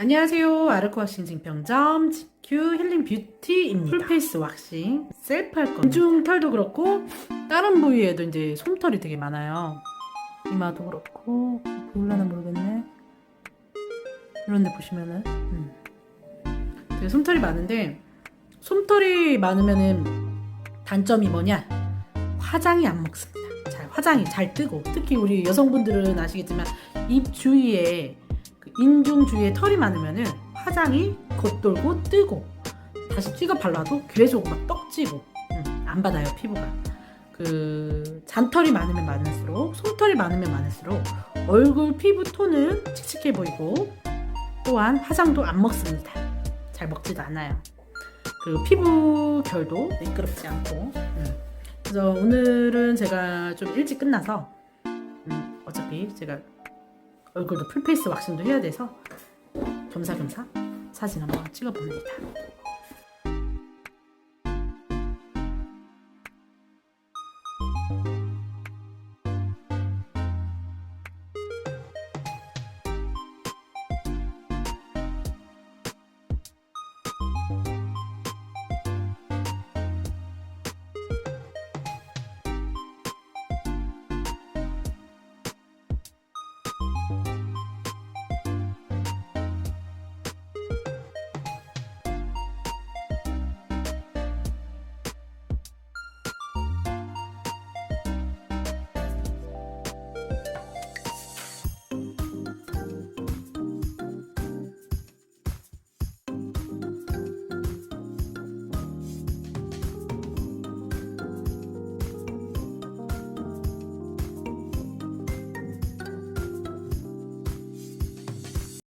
안녕하세요. 아르코 왁싱 증평점 GQ 힐링 뷰티입니다. 풀페이스 왁싱 셀프 할 겁니다. 인중 털도 그렇고 다른 부위에도 이제 솜털이 되게 많아요. 이마도 그렇고 보일라나 모르겠네. 이런 데 보시면은 음. 되게 솜털이 많은데 솜털이 많으면은 단점이 뭐냐? 화장이 안 먹습니다. 잘 화장이 잘 뜨고 특히 우리 여성분들은 아시겠지만 입 주위에 그 인중 주위에 털이 많으면은 화장이 겉돌고 뜨고 다시 찍어 발라도 계속 막 떡지고 음, 안 받아요 피부가. 그 잔털이 많으면 많을수록 솜털이 많으면 많을수록 얼굴 피부 톤은 칙칙해 보이고 또한 화장도 안 먹습니다. 잘 먹지도 않아요. 그리고 피부 결도 매끄럽지 않고 음. 그래서 오늘은 제가 좀 일찍 끝나서 음, 어차피 제가 얼굴도 풀페이스 왁싱도 해야 돼서 겸사겸사 사진 한번 찍어봅니다.